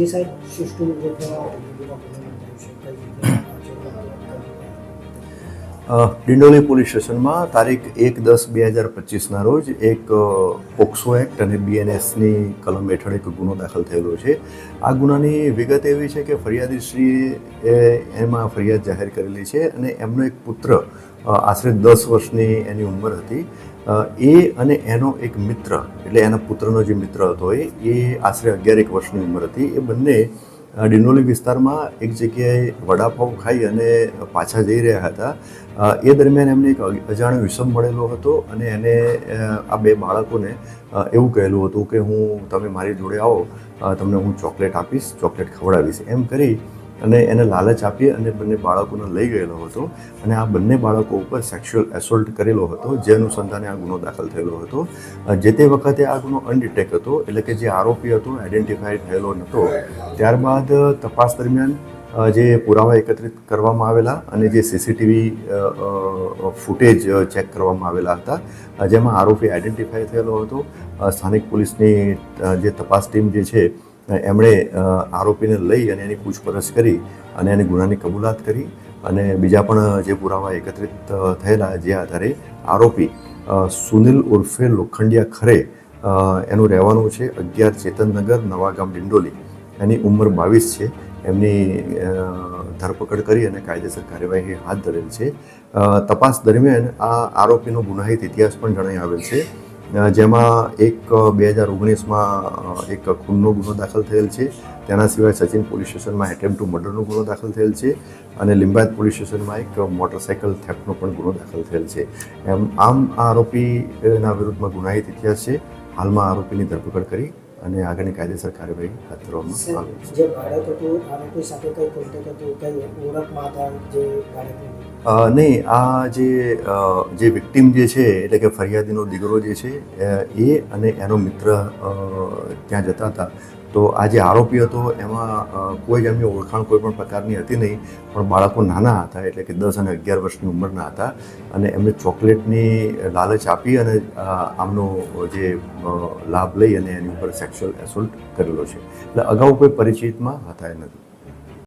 જી સાહેબ સૃષ્ટિ ડિંડોલી પોલીસ સ્ટેશનમાં તારીખ એક દસ બે હજાર પચીસના રોજ એક પોક્સો એક્ટ અને બીએનએસની કલમ હેઠળ એક ગુનો દાખલ થયેલો છે. આ ગુનાની વિગત એવી છે કે ફરિયાદીશ્રીએ એમાં ફરિયાદ જાહેર કરેલી છે અને એમનો એક પુત્ર આશરે દસ વર્ષની એની ઉંમર હતી. એ અને એનો એક મિત્ર, એટલે એના પુત્રનો જે મિત્ર હતો એ આશરે અગિયાર એક વર્ષની ઉંમર હતી. એ બંને ડિનોલી વિસ્તારમાં એક જગ્યાએ વડાપાઉં ખાઈ અને પાછા જઈ રહ્યા હતા. એ દરમિયાન એમને એક અજાણ્યો વિષમ મળેલો હતો અને એને આ બે બાળકોને એવું કહેલું હતું કે, હું, તમે મારી જોડે આવો તમને હું ચોકલેટ આપીશ, ચોકલેટ ખવડાવીશ. એમ કરી અને એને લાલચ આપી અને બંને બાળકોને લઈ ગયેલો હતો. અને આ બંને બાળકો ઉપર સેક્સ્યુઅલ એસોલ્ટ કરેલો હતો, જે અનુસંધાને આ ગુનો દાખલ થયેલો હતો. જે તે વખતે આ ગુનો અનડિટેક હતો, એટલે કે જે આરોપી હતો આઈડેન્ટિફાઈ થયેલો નહોતો. ત્યારબાદ તપાસ દરમિયાન જે પુરાવા એકત્રિત કરવામાં આવેલા અને જે સીસીટીવી ફૂટેજ ચેક કરવામાં આવેલા હતા જેમાં આરોપી આઈડેન્ટિફાઈ થયેલો હતો. સ્થાનિક પોલીસની જે તપાસ ટીમ જે છે એમણે આરોપીને લઈ અને એની પૂછપરછ કરી અને એની ગુનાની કબૂલાત કરી અને બીજા પણ જે પુરાવા એકત્રિત થયેલા જે આધારે આરોપી સુનિલ ઉર્ફે લોખંડિયા ખરે એનું રહેવાનું છે અગિયાર ચેતનનગર નવાગામ ડિંડોલી. એની ઉંમર બાવીસ છે. એમની ધરપકડ કરી અને કાયદેસર કાર્યવાહી હાથ ધરેલ છે. તપાસ દરમિયાન આ આરોપીનો ગુનાહિત ઇતિહાસ પણ જણાઈ આવેલ છે. જેમાં એક બે હજાર ઓગણીસમાં એક ખૂનનો ગુનો દાખલ થયેલ છે. તેના સિવાય સચિન પોલીસ સ્ટેશનમાં એટેમ્પ ટુ મર્ડરનો ગુનો દાખલ થયેલ છે અને લિંબાયત પોલીસ સ્ટેશનમાં એક મોટરસાયકલ થેફ્ટનો પણ ગુનો દાખલ થયેલ છે. એમ, આમ આ આરોપીના વિરુદ્ધમાં ગુનાહિત ઇતિહાસ છે. હાલમાં આરોપીની ધરપકડ કરી અને આગળની કાયદેસર કાર્યવાહી હાથ ધરવામાં આવે છે. જે બાળક હતું આરોપી સાથે કઈ કોન્ટેક્ટ હતું? કઈ ઓળખમાં હતા જે બાળકને નહીં આ જે જે વિક્ટિમ જે છે એટલે કે ફરિયાદીનો દીકરો જે છે એ અને એનો મિત્ર ત્યાં જતા હતા. તો આ જે આરોપી હતો, એમાં કોઈ જ એમની ઓળખાણ કોઈ પણ પ્રકારની હતી નહીં, પણ બાળકો નાના હતા, એટલે કે દસ અને અગિયાર વર્ષની ઉંમરના હતા અને એમને ચોકલેટની લાલચ આપી અને આમનો જે લાભ લઈ અને એની ઉપર સેક્સ્યુઅલ એસોલ્ટ કરેલો છે. એટલે અગાઉ કોઈ પરિચિતમાં હતા એ નથી.